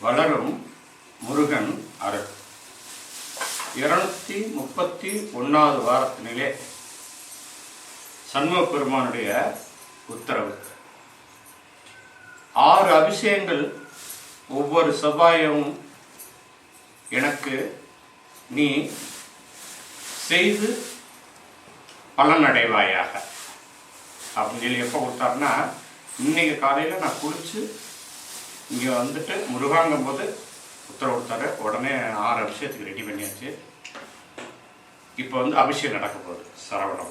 வளரும் முருகன் அருள். இருநூத்தி முப்பத்தி ஒன்றாவது வாரத்தினிலே சண்முக பெருமானுடைய உத்தரவு. ஆறு அபிஷேகங்கள் ஒவ்வொரு செவ்வாயும் எனக்கு நீ செய்து பலனடைவாயாக. அப்படின்னு சொல்லி எப்போ கொடுத்தாருன்னா இன்னைக்கு காலையில் நான் குளிச்சு இங்கே வந்துட்டு முருகாங்கும் போது உத்தரவு கொடுத்தாரு உடனே ஆறு அபிஷேகத்துக்கு ரெடி பண்ணியாச்சு. இப்போ வந்து அபிஷேகம் நடக்க போகுது. சரவணம்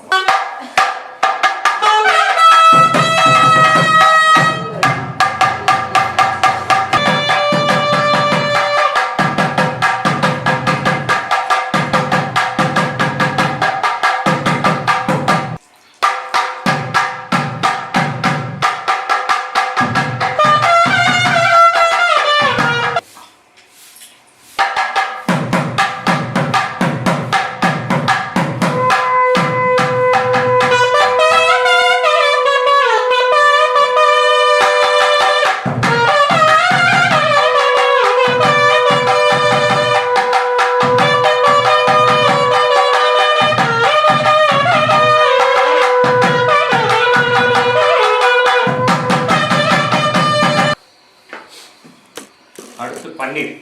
அடுத்து பன்னீர்.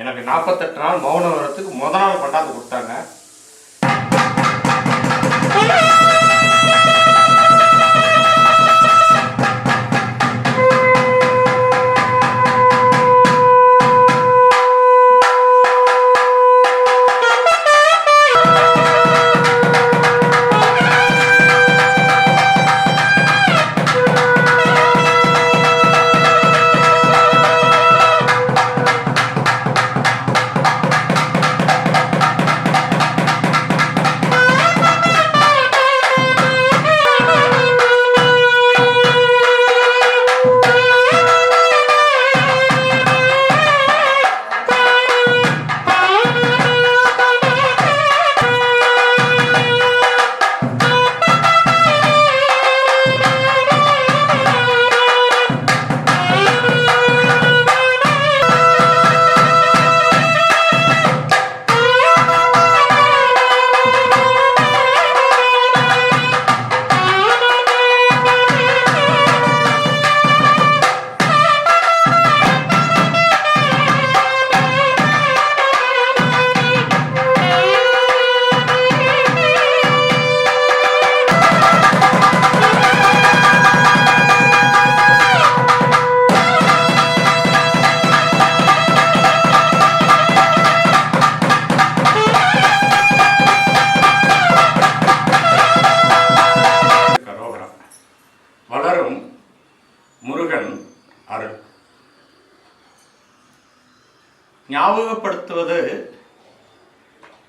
எனக்கு நாற்பத்தெட்டு நாள் மௌனம் வரத்துக்கு முத நாள் கொண்டாந்து கொடுத்தாங்க.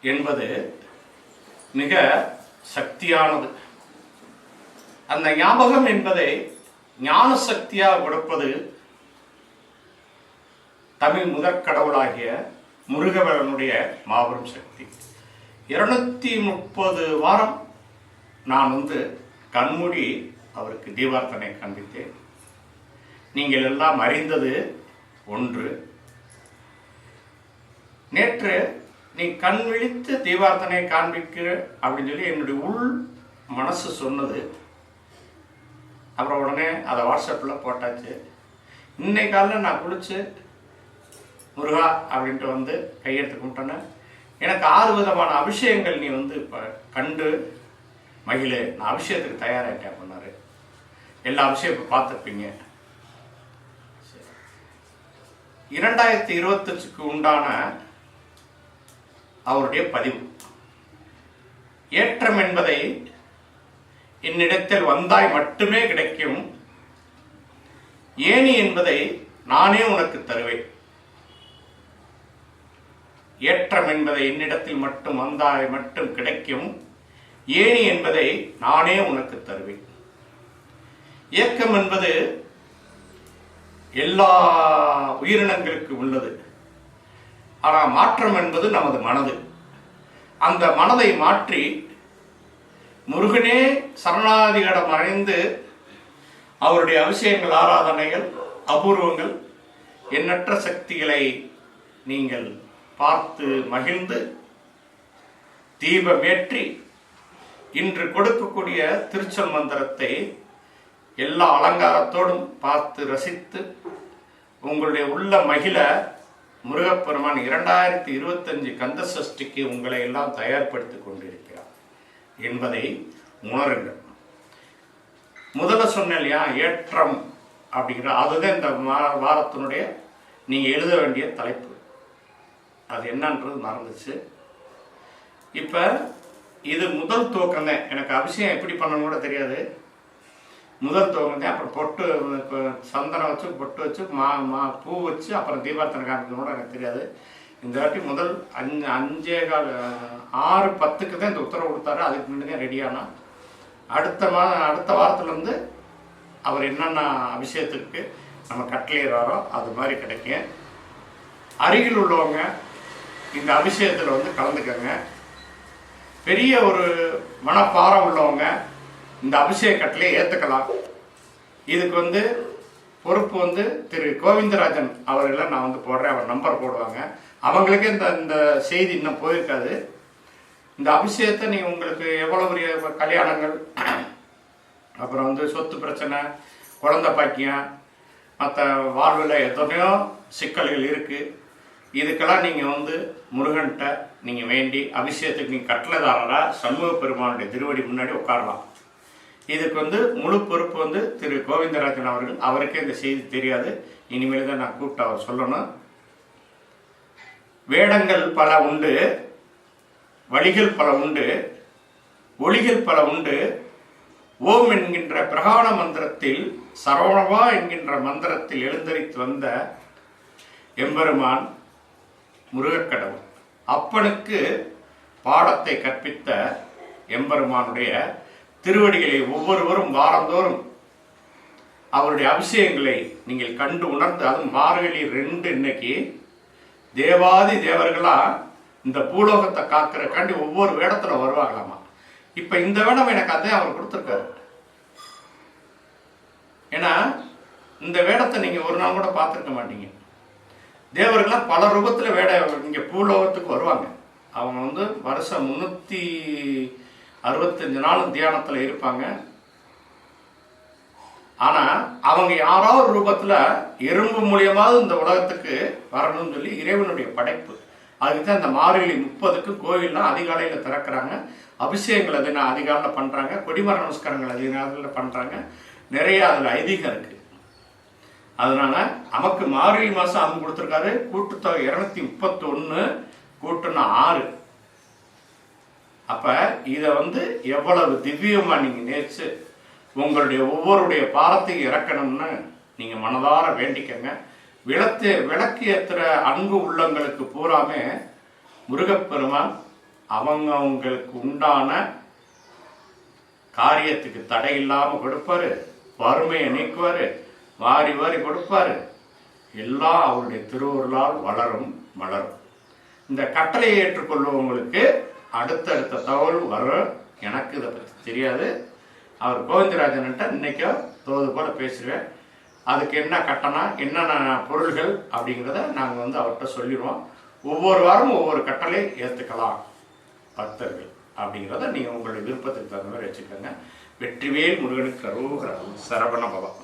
என்பது மிக சக்தியானது. அந்த ஞாபகம் என்பதை ஞான சக்தியாக கொடுப்பது தமிழ் முதற்கடவுளாகிய முருகவரனுடைய மாபெரும் சக்தி. இருநூத்தி முப்பது வாரம் நான் வந்து கண்மூடி அவருக்கு தீபார்த்தனை காண்பித்தேன். நீங்கள் எல்லாம் அறிந்தது ஒன்று. நேற்று நீ கண் விழித்து தீபார்த்தனை காண்பிக்க அப்படின்னு சொல்லி என்னுடைய உள் மனசு சொன்னது. அப்புறம் உடனே அதை வாட்ஸ்அப்பில் போட்டாச்சு. இன்னைக்கு காலையில் நான் குளிச்சு முருகா அப்படின்ட்டு வந்து கையெழுத்து கும்பிட்டோன்னே. எனக்கு ஆறு விதமான அபிஷேகங்கள் நீ வந்து இப்போ கண்டு மகிழ. நான் அபிஷேகத்துக்கு தயாராகிட்டேன் பண்ணாரு எல்லா அபிஷேகம் இப்போ பார்த்துருப்பீங்க. இரண்டாயிரத்தி இருபத்தஞ்சுக்கு உண்டான அவருடைய பதிவு. ஏற்றம் என்பதை என்னிடத்தில் வந்தாய் மட்டுமே கிடைக்கும். ஏணி என்பதை நானே உனக்கு தருவேன். ஏற்றம் என்பதை என்னிடத்தில் மட்டும் வந்தாய் மட்டும் கிடைக்கும். ஏணி என்பதை நானே உனக்கு தருவேன். ஏக்கம் என்பது எல்லா உயிரினங்களுக்கு உள்ளது. ஆனால் மாற்றம் என்பது நமது மனது. அந்த மனதை மாற்றி முருகனே சரணாதிகடம் அடைந்து அவருடைய அபிஷேகங்கள் ஆராதனைகள் அபூர்வங்கள் எண்ணற்ற சக்திகளை நீங்கள் பார்த்து மகிழ்ந்து தீபமேற்றி இன்று கொடுக்கக்கூடிய திருச்சல் மந்திரத்தை எல்லா அலங்காரத்தோடும் பார்த்து ரசித்து உங்களுடைய உள்ள மகிழ முருகப்பெருமான் இரண்டாயிரத்தி இருபத்தஞ்சு கந்த சஷ்டிக்கு உங்களை எல்லாம் தயார்படுத்தி கொண்டிருக்கிறார் என்பதை உணருங்கள். முதல்ல சொன்னியா இல்லையா ஏற்றம் அப்படிங்கிற அதுதான் இந்த மா- வாரத்தினுடைய நீங்கள் எழுத வேண்டிய தலைப்பு. அது என்னன்றது மறந்துச்சு. இப்போ இது முதல் துவக்கம் தான் எனக்கு அபிஷேகம் எப்படி பண்ணணும் கூட தெரியாது. முதல் துவக்கம் தான் அப்புறம் பொட்டு இப்போ சந்தனம் வச்சு பொட்டு வச்சு மா மா பூ வச்சு அப்புறம் தீபார்த்தனை காமிக்கணும் கூட எனக்கு தெரியாது. இந்த வாட்டி முதல் அஞ்சு அஞ்சே கால் ஆறு பத்துக்கு தான் இந்த உத்தரவு கொடுத்தாரு. அதுக்கு முன்னாடி தான் ரெடியானா அடுத்த மா அடுத்த வாரத்துலேருந்து அவர் என்னென்ன அபிஷேகத்துக்கு நம்ம கட்டளையிறாரோ அது மாதிரி கிடைக்கும். அருகில் உள்ளவங்க இந்த அபிஷேகத்தில் வந்து கலந்துக்கங்க. பெரிய ஒரு மனப்பாரம் உள்ளவங்க இந்த அபிஷேக கட்டளையை ஏற்றுக்கலாம் இதுக்கு வந்து பொறுப்பு வந்து திரு கோவிந்தராஜன் அவர்களை நான் வந்து போடுறேன். அவர் நம்பர் போடுவாங்க. அவங்களுக்கே இந்த இந்த செய்தி இன்னும் போயிருக்காது. இந்த அபிஷேகத்தை நீங்கள் உங்களுக்கு எவ்வளோ பெரிய கல்யாணங்கள் அப்புறம் வந்து சொத்து பிரச்சனை குழந்தை பாக்கியம் மற்ற வாழ்வில் எத்தனையோ சிக்கல்கள் இருக்குது இதுக்கெல்லாம் நீங்கள் வந்து முருகன்கிட்ட நீங்கள் வேண்டி அபிஷேகத்துக்கு நீங்கள் கட்டளைதாரராக சண்முக பெருமானுடைய திருவடி முன்னாடி உட்காரலாம். இதுக்கு வந்து முழு பொறுப்பு வந்து திரு கோவிந்தராஜன் அவர்கள். அவருக்கே இந்த செய்தி தெரியாது. இனிமேல் தான் நான் கூப்பிட்டு அவர் சொல்லணும். வேடங்கள் பல உண்டு. வழிகள் பல உண்டு. ஒளிகள் பல உண்டு. ஓம் என்கின்ற பிரகாண மந்திரத்தில் சரவணவா என்கின்ற மந்திரத்தில் எழுந்தரித்து வந்த எம்பெருமான் முருகக்கடவுள் அப்பனுக்கு பாடத்தை கற்பித்த எம்பெருமானுடைய திருவடிகளை ஒவ்வொருவரும் வாரந்தோறும் அவருடைய அபிஷேகங்களை நீங்கள் கண்டு உணர்ந்து அதுவும் மார்கழி ரெண்டு இன்னைக்கு தேவாதி தேவர்களா இந்த பூலோகத்தை காக்கிறக்காண்டி ஒவ்வொரு வேடத்துல வருவாங்களாமா? இப்ப இந்த வேடம் எனக்கு அதே அவர் கொடுத்துருக்காரு. ஏன்னா இந்த வேடத்தை நீங்க ஒரு நாள் கூட பார்த்துருக்க மாட்டீங்க. தேவர்கள்லாம் பல ரூபத்துல வேட இங்க பூலோகத்துக்கு வருவாங்க. அவங்க வந்து வருஷம் முன்னூத்தி அறுபத்தஞ்சு நாளும் தியானத்தில் இருப்பாங்க. ஆனால் அவங்க யாரோ ஒரு எறும்பு மூலியமாவது இந்த உலகத்துக்கு வரணும்னு சொல்லி இறைவனுடைய படைப்பு. அதுக்கு தான் இந்த மார்கழி முப்பதுக்கு கோவில்லாம் அதிகாலையில் திறக்கிறாங்க. அபிஷேகங்கள் அது நான் அதிகாலையில் பண்ணுறாங்க கொடிமர நமஸ்காரங்கள் அதிகாலையில் பண்ணுறாங்க நிறைய அதில் ஐதீகம் இருக்குது அதனால நமக்கு மார்கழி மாதம் அவங்க கொடுத்துருக்காரு. கூட்டுத்தொகை இரநூத்தி முப்பத்தி ஒன்று ஆறு. அப்போ இதை வந்து எவ்வளவு திவ்யமாக நீங்கள் நேர்ச்சு உங்களுடைய ஒவ்வொருடைய பாரத்தையும் இறக்கணும்னு நீங்கள் மனதார வேண்டிக்கங்க. விளத்து விளக்கு ஏற்றுற அன்பு உள்ளங்களுக்கு பூராமே முருகப்பெருமான் அவங்க அவங்களுக்கு உண்டான காரியத்துக்கு தடை இல்லாமல் கொடுப்பாரு. வறுமையை நீக்குவார். வாரி வாரி கொடுப்பாரு. எல்லாம் அவருடைய திருவருளால் வளரும் மலரும் இந்த கட்டளையை ஏற்றுக்கொள்பவங்களுக்கு அடுத்தடுத்த தகவல் வரும் எனக்கு இதை பற்றி தெரியாது. அவர் கோவிந்தராஜன்ட்ட இன்னைக்கோ தோது போல் பேசுவேன் அதுக்கு என்ன கட்டணம் என்னென்ன பொருள்கள் அப்படிங்கிறத நாங்கள் வந்து அவர்கிட்ட சொல்லிடுவோம். ஒவ்வொரு வாரமும் ஒவ்வொரு கட்டளை ஏற்றுக்கலாம் பக்தர்கள் அப்படிங்கிறத நீங்கள் உங்களுடைய விருப்பத்துக்கு தகுந்த மாதிரி வச்சுக்கோங்க. வெற்றிவேல் முருகனுக்கு அரோகரம் சரவண பவம்.